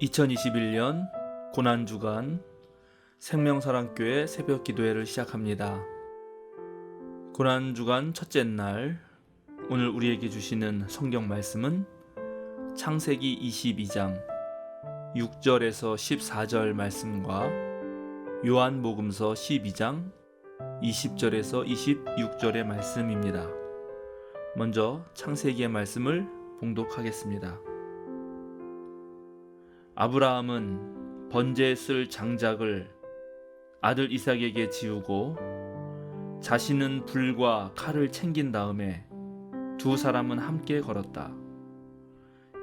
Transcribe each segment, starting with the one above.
2021년 고난주간 생명사랑교회 새벽 기도회를 시작합니다. 고난주간 첫째 날 오늘 우리에게 주시는 성경 말씀은 창세기 22장 6절에서 14절 말씀과 요한복음서 12장 20절에서 26절의 말씀입니다. 먼저 창세기의 말씀을 봉독하겠습니다. 아브라함은 번제에 쓸 장작을 아들 이삭에게 지우고 자신은 불과 칼을 챙긴 다음에 두 사람은 함께 걸었다.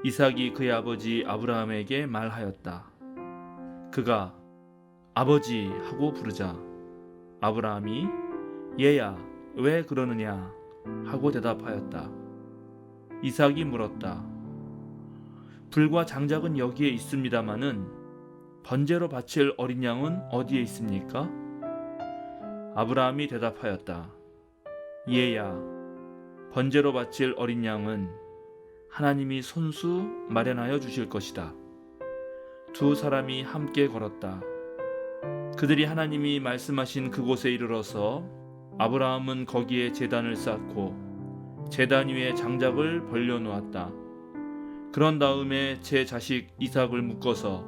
이삭이 그의 아버지 아브라함에게 말하였다. 그가 아버지 하고 부르자 아브라함이 얘야 왜 그러느냐 하고 대답하였다. 이삭이 물었다. 불과 장작은 여기에 있습니다마는 번제로 바칠 어린 양은 어디에 있습니까? 아브라함이 대답하였다. 얘야, 번제로 바칠 어린 양은 하나님이 손수 마련하여 주실 것이다. 두 사람이 함께 걸었다. 그들이 하나님이 말씀하신 그곳에 이르러서 아브라함은 거기에 제단을 쌓고 제단 위에 장작을 벌려 놓았다. 그런 다음에 제 자식 이삭을 묶어서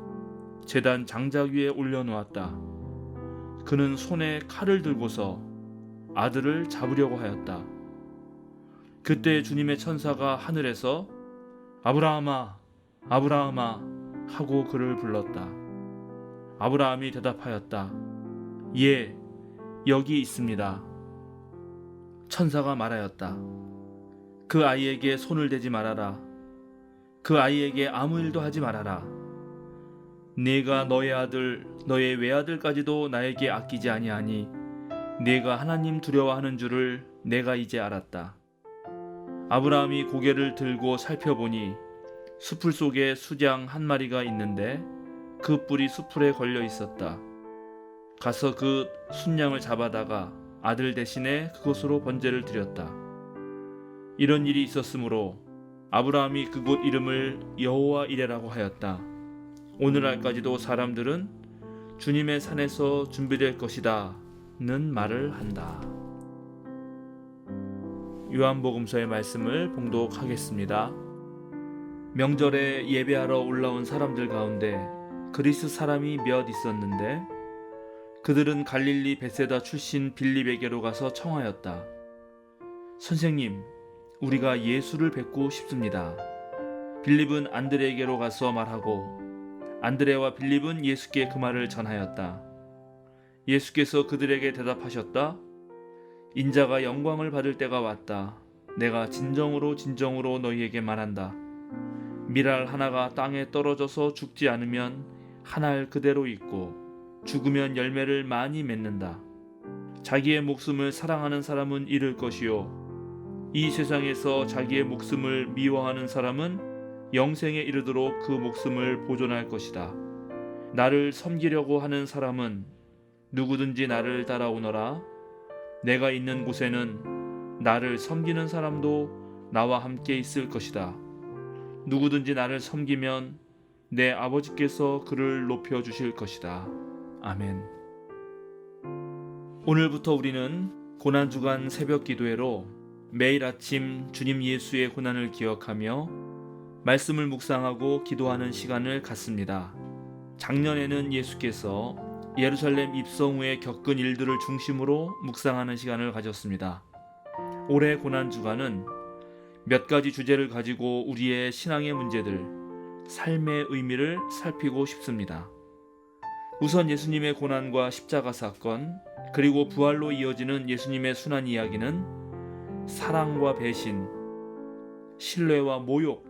제단 장작 위에 올려 놓았다. 그는 손에 칼을 들고서 아들을 잡으려고 하였다. 그때 주님의 천사가 하늘에서 아브라함아, 아브라함아 하고 그를 불렀다. 아브라함이 대답하였다. 예, 여기 있습니다. 천사가 말하였다. 그 아이에게 손을 대지 말아라. 그 아이에게 아무 일도 하지 말아라. 네가 너의 아들, 너의 외아들까지도 나에게 아끼지 아니하니 네가 하나님 두려워하는 줄을 내가 이제 알았다. 아브라함이 고개를 들고 살펴보니 수풀 속에 수장 한 마리가 있는데 그 뿔이 수풀에 걸려 있었다. 가서 그 순양을 잡아다가 아들 대신에 그곳으로 번제를 드렸다. 이런 일이 있었으므로 아브라함이 그곳 이름을 여호와 이레라고 하였다. 오늘날까지도 사람들은 주님의 산에서 준비될 것이다 는 말을 한다. 요한복음서의 말씀을 봉독하겠습니다. 명절에 예배하러 올라온 사람들 가운데 그리스 사람이 몇 있었는데 그들은 갈릴리 베세다 출신 빌립에게로 가서 청하였다. 선생님, 우리가 예수를 뵙고 싶습니다. 빌립은 안드레에게로 가서 말하고 안드레와 빌립은 예수께 그 말을 전하였다. 예수께서 그들에게 대답하셨다. 인자가 영광을 받을 때가 왔다. 내가 진정으로 진정으로 너희에게 말한다. 미랄 하나가 땅에 떨어져서 죽지 않으면 하나를 그대로 있고 죽으면 열매를 많이 맺는다. 자기의 목숨을 사랑하는 사람은 잃을 것이요. 이 세상에서 자기의 목숨을 미워하는 사람은 영생에 이르도록 그 목숨을 보존할 것이다. 나를 섬기려고 하는 사람은 누구든지 나를 따라오너라. 내가 있는 곳에는 나를 섬기는 사람도 나와 함께 있을 것이다. 누구든지 나를 섬기면 내 아버지께서 그를 높여 주실 것이다. 아멘. 오늘부터 우리는 고난주간 새벽 기도회로 매일 아침 주님 예수의 고난을 기억하며 말씀을 묵상하고 기도하는 시간을 갖습니다. 작년에는 예수께서 예루살렘 입성 후에 겪은 일들을 중심으로 묵상하는 시간을 가졌습니다. 올해 고난 주간은 몇 가지 주제를 가지고 우리의 신앙의 문제들, 삶의 의미를 살피고 싶습니다. 우선 예수님의 고난과 십자가 사건, 그리고 부활로 이어지는 예수님의 순환 이야기는 사랑과 배신, 신뢰와 모욕,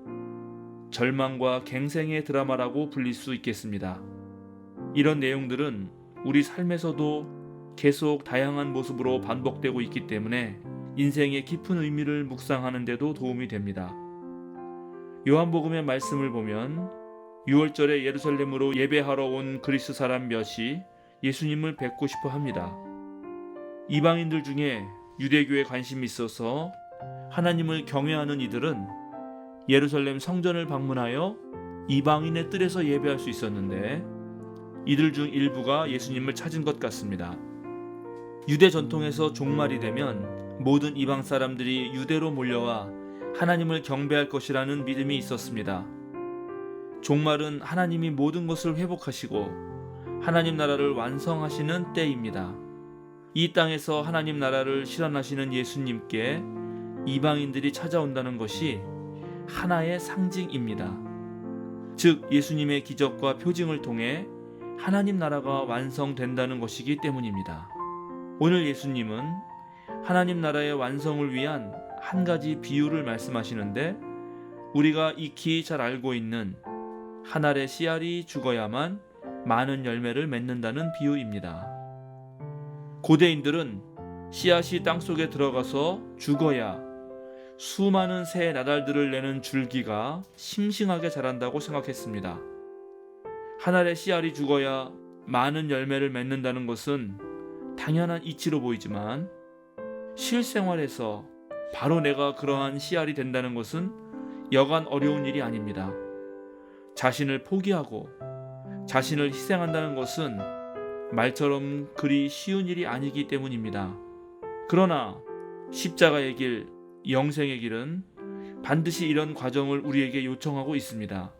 절망과 갱생의 드라마라고 불릴 수 있겠습니다. 이런 내용들은 우리 삶에서도 계속 다양한 모습으로 반복되고 있기 때문에 인생의 깊은 의미를 묵상하는 데도 도움이 됩니다. 요한복음의 말씀을 보면 6월절에 예루살렘으로 예배하러 온 그리스 사람 몇이 예수님을 뵙고 싶어 합니다. 이방인들 중에 유대교에 관심이 있어서 하나님을 경외하는 이들은 예루살렘 성전을 방문하여 이방인의 뜰에서 예배할 수 있었는데 이들 중 일부가 예수님을 찾은 것 같습니다. 유대 전통에서 종말이 되면 모든 이방 사람들이 유대로 몰려와 하나님을 경배할 것이라는 믿음이 있었습니다. 종말은 하나님이 모든 것을 회복하시고 하나님 나라를 완성하시는 때입니다. 이 땅에서 하나님 나라를 실현하시는 예수님께 이방인들이 찾아온다는 것이 하나의 상징입니다. 즉, 예수님의 기적과 표징을 통해 하나님 나라가 완성된다는 것이기 때문입니다. 오늘 예수님은 하나님 나라의 완성을 위한 한 가지 비유를 말씀하시는데 우리가 익히 잘 알고 있는 한 알의 씨알이 죽어야만 많은 열매를 맺는다는 비유입니다. 고대인들은 씨앗이 땅 속에 들어가서 죽어야 수많은 새 나달들을 내는 줄기가 싱싱하게 자란다고 생각했습니다. 한 알의 씨알이 죽어야 많은 열매를 맺는다는 것은 당연한 이치로 보이지만 실생활에서 바로 내가 그러한 씨알이 된다는 것은 여간 어려운 일이 아닙니다. 자신을 포기하고 자신을 희생한다는 것은 말처럼 그리 쉬운 일이 아니기 때문입니다. 그러나 십자가의 길, 영생의 길은 반드시 이런 과정을 우리에게 요청하고 있습니다.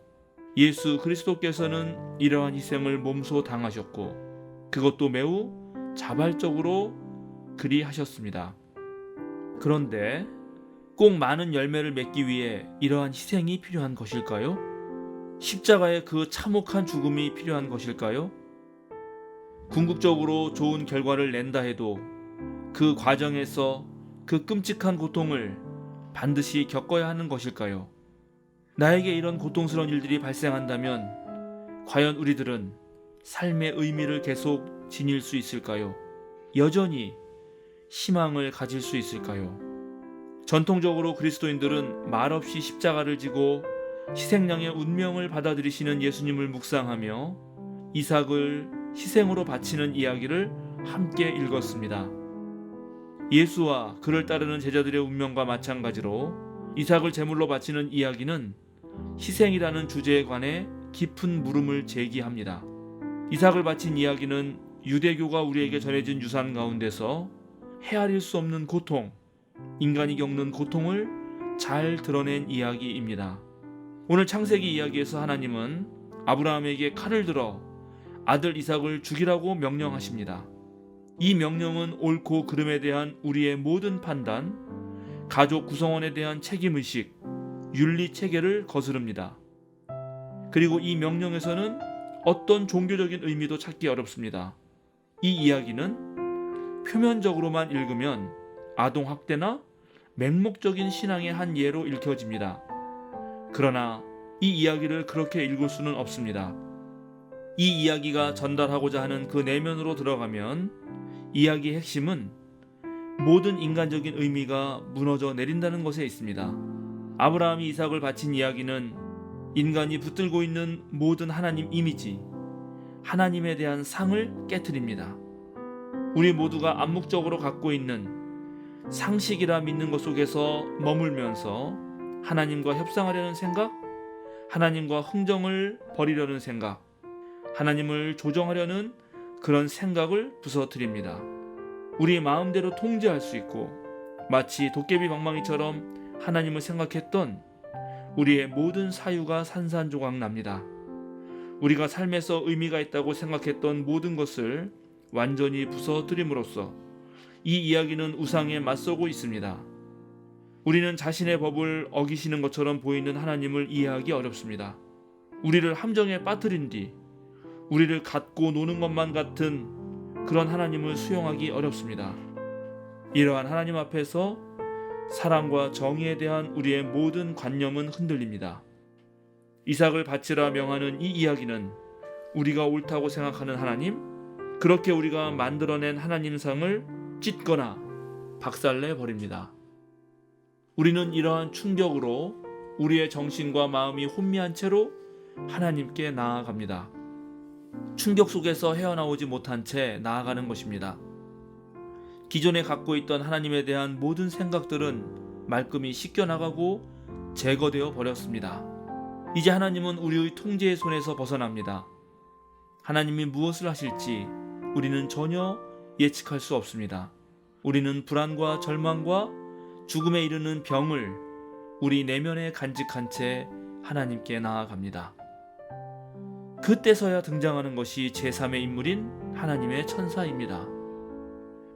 예수 그리스도께서는 이러한 희생을 몸소 당하셨고 그것도 매우 자발적으로 그리 하셨습니다. 그런데 꼭 많은 열매를 맺기 위해 이러한 희생이 필요한 것일까요? 십자가의 그 참혹한 죽음이 필요한 것일까요? 궁극적으로 좋은 결과를 낸다 해도 그 과정에서 그 끔찍한 고통을 반드시 겪어야 하는 것일까요? 나에게 이런 고통스러운 일들이 발생한다면 과연 우리들은 삶의 의미를 계속 지닐 수 있을까요? 여전히 희망을 가질 수 있을까요? 전통적으로 그리스도인들은 말없이 십자가를 지고 희생양의 운명을 받아들이시는 예수님을 묵상하며 이삭을 희생으로 바치는 이야기를 함께 읽었습니다. 예수와 그를 따르는 제자들의 운명과 마찬가지로 이삭을 제물로 바치는 이야기는 희생이라는 주제에 관해 깊은 물음을 제기합니다. 이삭을 바친 이야기는 유대교가 우리에게 전해진 유산 가운데서 헤아릴 수 없는 고통, 인간이 겪는 고통을 잘 드러낸 이야기입니다. 오늘 창세기 이야기에서 하나님은 아브라함에게 칼을 들어 아들 이삭을 죽이라고 명령하십니다. 이 명령은 옳고 그름에 대한 우리의 모든 판단, 가족 구성원에 대한 책임의식, 윤리 체계를 거스릅니다. 그리고 이 명령에서는 어떤 종교적인 의미도 찾기 어렵습니다. 이 이야기는 표면적으로만 읽으면 아동학대나 맹목적인 신앙의 한 예로 읽혀집니다. 그러나 이 이야기를 그렇게 읽을 수는 없습니다. 이 이야기가 전달하고자 하는 그 내면으로 들어가면 이야기의 핵심은 모든 인간적인 의미가 무너져 내린다는 것에 있습니다. 아브라함이 이삭을 바친 이야기는 인간이 붙들고 있는 모든 하나님 이미지, 하나님에 대한 상을 깨뜨립니다. 우리 모두가 암묵적으로 갖고 있는 상식이라 믿는 것 속에서 머물면서 하나님과 협상하려는 생각, 하나님과 흥정을 벌이려는 생각, 하나님을 조정하려는 그런 생각을 부서뜨립니다. 우리 마음대로 통제할 수 있고 마치 도깨비 방망이처럼 하나님을 생각했던 우리의 모든 사유가 산산조각 납니다. 우리가 삶에서 의미가 있다고 생각했던 모든 것을 완전히 부서뜨림으로써 이 이야기는 우상에 맞서고 있습니다. 우리는 자신의 법을 어기시는 것처럼 보이는 하나님을 이해하기 어렵습니다. 우리를 함정에 빠뜨린 뒤 우리를 갖고 노는 것만 같은 그런 하나님을 수용하기 어렵습니다. 이러한 하나님 앞에서 사랑과 정의에 대한 우리의 모든 관념은 흔들립니다. 이삭을 바치라 명하는 이 이야기는 우리가 옳다고 생각하는 하나님, 그렇게 우리가 만들어낸 하나님상을 찢거나 박살내 버립니다. 우리는 이러한 충격으로 우리의 정신과 마음이 혼미한 채로 하나님께 나아갑니다. 충격 속에서 헤어나오지 못한 채 나아가는 것입니다. 기존에 갖고 있던 하나님에 대한 모든 생각들은 말끔히 씻겨나가고 제거되어 버렸습니다. 이제 하나님은 우리의 통제의 손에서 벗어납니다. 하나님이 무엇을 하실지 우리는 전혀 예측할 수 없습니다. 우리는 불안과 절망과 죽음에 이르는 병을 우리 내면에 간직한 채 하나님께 나아갑니다. 그때서야 등장하는 것이 제3의 인물인 하나님의 천사입니다.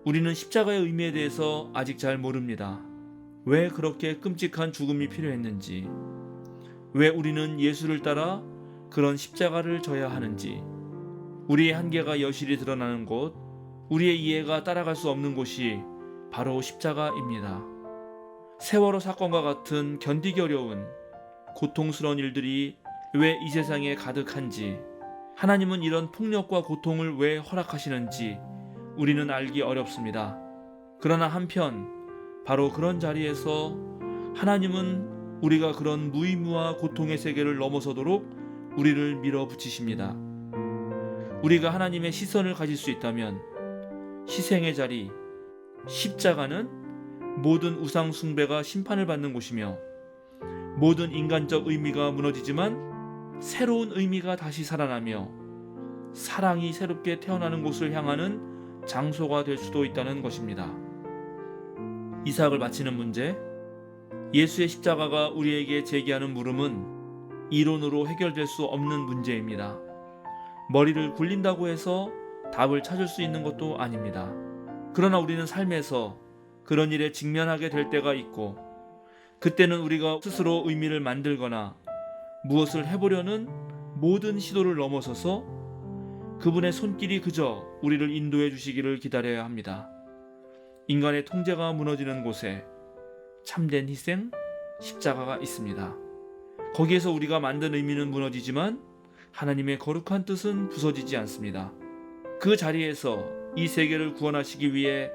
우리는 십자가의 의미에 대해서 아직 잘 모릅니다. 왜 그렇게 끔찍한 죽음이 필요했는지, 왜 우리는 예수를 따라 그런 십자가를 져야 하는지, 우리의 한계가 여실히 드러나는 곳, 우리의 이해가 따라갈 수 없는 곳이 바로 십자가입니다. 세월호 사건과 같은 견디기 어려운 고통스러운 일들이 왜 이 세상에 가득한지, 하나님은 이런 폭력과 고통을 왜 허락하시는지 우리는 알기 어렵습니다. 그러나 한편, 바로 그런 자리에서 하나님은 우리가 그런 무의무와 고통의 세계를 넘어서도록 우리를 밀어붙이십니다. 우리가 하나님의 시선을 가질 수 있다면 희생의 자리, 십자가는 모든 우상 숭배가 심판을 받는 곳이며 모든 인간적 의미가 무너지지만 새로운 의미가 다시 살아나며 사랑이 새롭게 태어나는 곳을 향하는 장소가 될 수도 있다는 것입니다. 이삭을 바치는 문제, 예수의 십자가가 우리에게 제기하는 물음은 이론으로 해결될 수 없는 문제입니다. 머리를 굴린다고 해서 답을 찾을 수 있는 것도 아닙니다. 그러나 우리는 삶에서 그런 일에 직면하게 될 때가 있고, 그때는 우리가 스스로 의미를 만들거나 무엇을 해보려는 모든 시도를 넘어서서 그분의 손길이 그저 우리를 인도해 주시기를 기다려야 합니다. 인간의 통제가 무너지는 곳에 참된 희생, 십자가가 있습니다. 거기에서 우리가 만든 의미는 무너지지만 하나님의 거룩한 뜻은 부서지지 않습니다. 그 자리에서 이 세계를 구원하시기 위해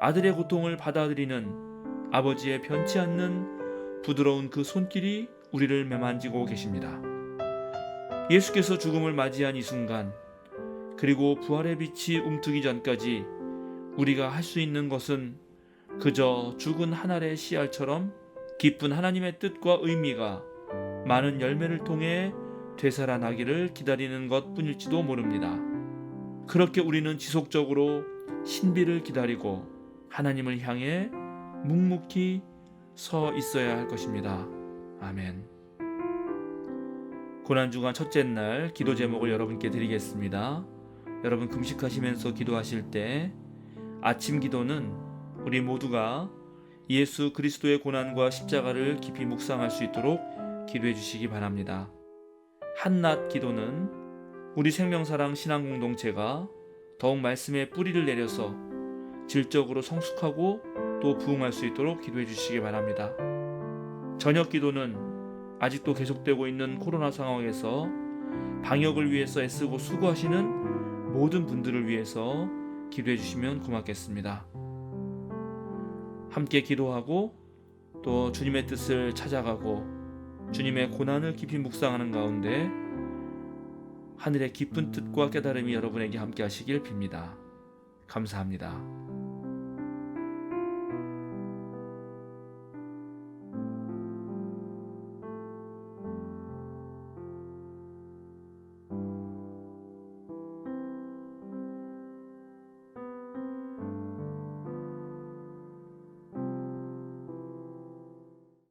아들의 고통을 받아들이는 아버지의 변치 않는 부드러운 그 손길이 우리를 매만지고 계십니다. 예수께서 죽음을 맞이한 이 순간, 그리고 부활의 빛이 움트기 전까지 우리가 할 수 있는 것은 그저 죽은 한 알의 씨알처럼 기쁜 하나님의 뜻과 의미가 많은 열매를 통해 되살아나기를 기다리는 것 뿐일지도 모릅니다. 그렇게 우리는 지속적으로 신비를 기다리고 하나님을 향해 묵묵히 서 있어야 할 것입니다. 아멘. 고난주간 첫째 날 기도 제목을 여러분께 드리겠습니다. 여러분 금식하시면서 기도하실 때 아침 기도는 우리 모두가 예수 그리스도의 고난과 십자가를 깊이 묵상할 수 있도록 기도해 주시기 바랍니다. 한낮 기도는 우리 생명사랑 신앙 공동체가 더욱 말씀의 뿌리를 내려서 질적으로 성숙하고 또 부흥할 수 있도록 기도해 주시기 바랍니다. 저녁 기도는 아직도 계속되고 있는 코로나 상황에서 방역을 위해서 애쓰고 수고하시는 모든 분들을 위해서 기도해 주시면 고맙겠습니다. 함께 기도하고 또 주님의 뜻을 찾아가고 주님의 고난을 깊이 묵상하는 가운데 하늘의 깊은 뜻과 깨달음이 여러분에게 함께 하시길 빕니다. 감사합니다.